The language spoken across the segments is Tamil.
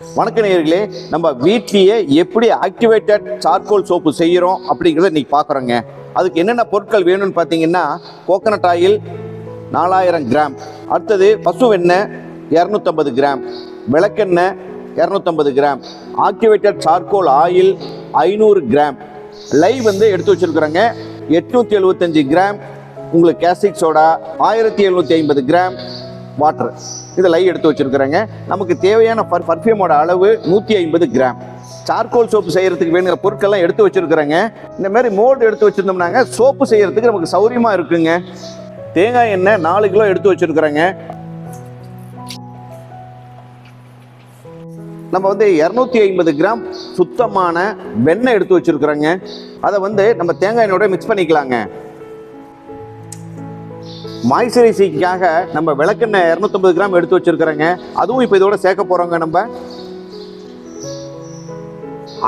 வணக்க நேயர்களே நம்ம வீட்லேயே எப்படி ஆக்டிவேட்டட் சார்கோல் சோப்பு செய்கிறோம் அப்படிங்கிறத இன்னைக்கு பார்க்குறோங்க. அதுக்கு என்னென்ன பொருட்கள் வேணும்னு பார்த்தீங்கன்னா கோகனட் ஆயில் நாலாயிரம் கிராம். அடுத்தது பசு வெண்ணெய் இரநூத்தம்பது கிராம். விளக்கெண்ணெய் இரநூத்தம்பது கிராம். ஆக்டிவேட்டட் சார்கோல் ஆயில் ஐநூறு கிராம். லைவ் வந்து எடுத்து வச்சுருக்குறோங்க. எட்நூற்றி எழுபத்தஞ்சு கிராம். உங்களுக்கு கேசிக் சோடா ஆயிரத்தி எழுநூற்றி ஐம்பது கிராம். வாட்டர் இது லை எடுத்து வச்சிருக்கிறேங்க. நமக்கு தேவையான பர் பர்ஃப்யூமோட அளவு நூற்றி ஐம்பது கிராம். சார்கோல் சோப்பு செய்யறதுக்கு வேணுங்கிற பொருட்கள்லாம் எடுத்து வச்சிருக்கிறேங்க. இந்த மாதிரி மோல்டு எடுத்து வச்சிருந்தோம்னாங்க சோப்பு செய்யறதுக்கு நமக்கு சௌரியமாக இருக்குங்க. தேங்காய் எண்ணெய் நாலு கிலோ எடுத்து வச்சிருக்கிறேங்க. நம்ம வந்து இரநூத்தி ஐம்பது கிராம் சுத்தமான வெண்ணெய் எடுத்து வச்சிருக்கிறோங்க. அதை வந்து நம்ம தேங்காய் எண்ணெயோட மிக்ஸ் பண்ணிக்கலாங்க. மாய்ஸ்சரைசிங்காக நம்ம விளக்கெண்ணெய் இரநூத்தம்பது கிராம் எடுத்து வச்சிருக்கிறோங்க. அதுவும் இப்போ இதோட சேர்க்க போகிறோங்க நம்ம.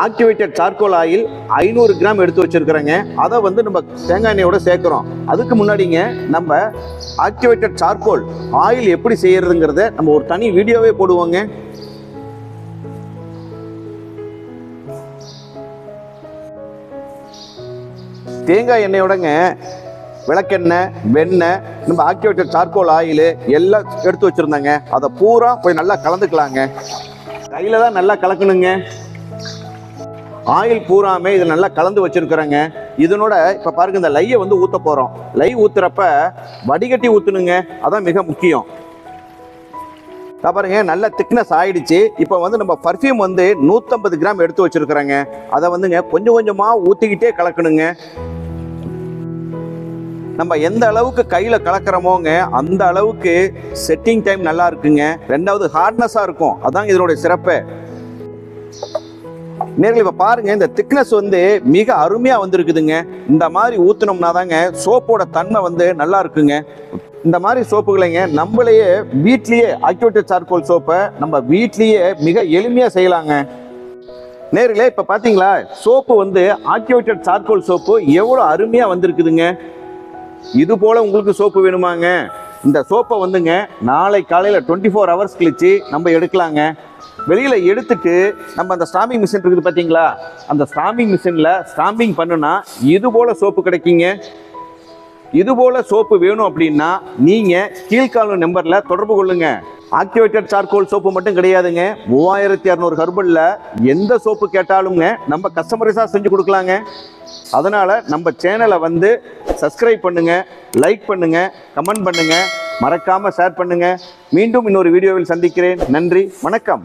ஆக்டிவேட்டட் சார்கோல் ஆயில் ஐநூறு கிராம் எடுத்து வச்சிருக்கிறோங்க. அதை வந்து நம்ம தேங்காய் எண்ணெயோட சேர்க்குறோம். அதுக்கு முன்னாடிங்க நம்ம ஆக்டிவேட்டட் சார்கோல் ஆயில் எப்படி செய்யறதுங்கிறத நம்ம ஒரு தனி வீடியோவே போடுவோங்க. தேங்காய் எண்ணெயோடங்க விளக்கெண்ணெய் வெண்ணெய் நம்ம ஆக்டிவேட்டட் சார்கோல் ஆயில் எல்லாம் எடுத்து வச்சுருந்தாங்க. அதை பூரா போய் நல்லா கலந்துக்கலாங்க. கையில் தான் நல்லா கலக்கணுங்க. ஆயில் பூராமே இதில் நல்லா கலந்து வச்சுருக்குறேங்க. இதனோட இப்போ பாருங்க இந்த லையை வந்து ஊற்ற போகிறோம் லை ஊற்றுறப்ப வடிகட்டி ஊற்றணுங்க அதான் மிக முக்கியம். இதா பாருங்க நல்ல திக்னஸ் ஆயிடுச்சு. இப்போ வந்து நம்ம பர்ஃப்யூம் வந்து நூற்றம்பது கிராம் எடுத்து வச்சுருக்குறேங்க. அதை வந்துங்க கொஞ்சம் கொஞ்சமாக ஊற்றிக்கிட்டே கலக்கணுங்க. நம்ம எந்த அளவுக்கு கையில் கலக்கிறோமோங்க அந்த அளவுக்கு செட்டிங் டைம் நல்லா இருக்குங்க. ரெண்டாவது ஹார்ட்னஸாக இருக்கும். அதான் இதனுடைய சிறப்பு. நேரில் இப்போ பாருங்க இந்த திக்னஸ் வந்து மிக அருமையாக வந்திருக்குதுங்க. இந்த மாதிரி ஊற்றினோம்னா தாங்க சோப்போட தன்மை வந்து நல்லா இருக்குங்க. இந்த மாதிரி சோப்புகளைங்க நம்மளையே வீட்லேயே ஆக்டிவேட்டட் சார்கோல் சோப்பை நம்ம வீட்லேயே மிக எளிமையாக செய்யலாங்க. நேர்களே இப்போ பார்த்தீங்களா சோப்பு வந்து ஆக்டிவேட்டட் சார்கோல் சோப்பு எவ்வளோ அருமையாக வந்திருக்குதுங்க. இது போல் உங்களுக்கு சோப்பு வேணுமாங்க? இந்த சோப்பை வந்துங்க நாளை காலையில் டுவெண்ட்டி ஃபோர் ஹவர்ஸ் கழிச்சு நம்ம எடுக்கலாங்க. வெளியில் எடுத்துட்டு நம்ம அந்த ஸ்டாம்பிங் மிஷின் இருக்குது பார்த்தீங்களா அந்த ஸ்டாம்பிங் மிஷினில் ஸ்டாம்பிங் பண்ணுனா இது போல் சோப்பு கிடைக்குங்க. இது போல் சோப்பு வேணும் அப்படின்னா நீங்கள் கீழ்காலம் நம்பரில் தொடர்பு கொள்ளுங்கள் ஆக்டிவேட்டட் சார்கோல் சோப்பு மட்டும் கிடையாதுங்க. மூவாயிரத்தி இரநூறு ஹர்பலில் எந்த சோப்பு கேட்டாலுங்க நம்ம கஸ்டமரைஸாக செஞ்சு கொடுக்கலாங்க. அதனால் நம்ம சேனலை வந்து சப்ஸ்கிரைப் பண்ணுங்க லைக் பண்ணுங்க கமெண்ட் பண்ணுங்க மறக்காமல் ஷேர் பண்ணுங்க. மீண்டும் இன்னொரு வீடியோவில் சந்திக்கிறேன். நன்றி வணக்கம்.